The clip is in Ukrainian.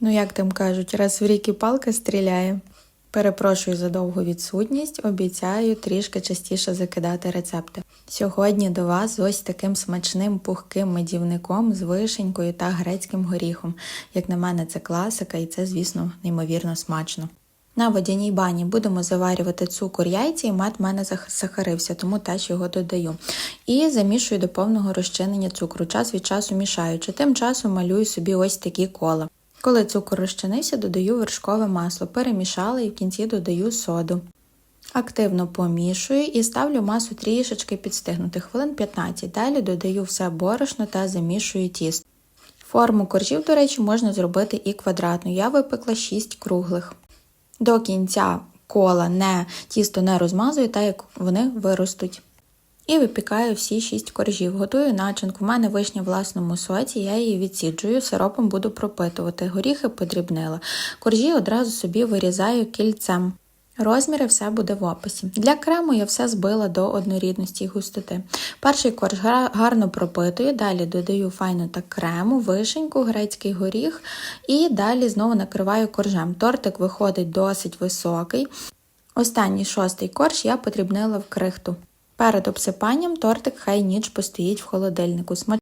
Ну, як там кажуть, раз в рік і палка стріляє. Перепрошую за довгу відсутність, обіцяю трішки частіше закидати рецепти. Сьогодні до вас з ось таким смачним пухким медівником з вишенькою та грецьким горіхом. Як на мене, це класика, і це, звісно, неймовірно смачно. На водяній бані будемо заварювати цукор, яйця, і мед в мене захарився, тому теж його додаю. І замішую до повного розчинення цукру, час від часу мішаючи. Тим часом малюю собі ось такі кола. Коли цукор розчинився, додаю вершкове масло, перемішала і в кінці додаю соду. Активно помішую і ставлю масу трішечки підстигнути, хвилин 15. Далі додаю все борошно та замішую тісто. Форму коржів, до речі, можна зробити і квадратну. Я випекла 6 круглих. До кінця кола не, тісто не розмазую, так як вони виростуть. І випікаю всі 6 коржів. Готую начинку. У мене вишня в власному соці, я її відсіджую, сиропом буду пропитувати. Горіхи подрібнила. Коржі одразу собі вирізаю кільцем. Розміри все буде в описі. Для крему я все збила до однорідності і густоти. Перший корж гарно пропитую, далі додаю файно та крему, вишеньку, грецький горіх і далі знову накриваю коржем. Тортик виходить досить високий. Останній шостий корж я подрібнила в крихту. Перед обсипанням тортик хай ніч постоїть в холодильнику.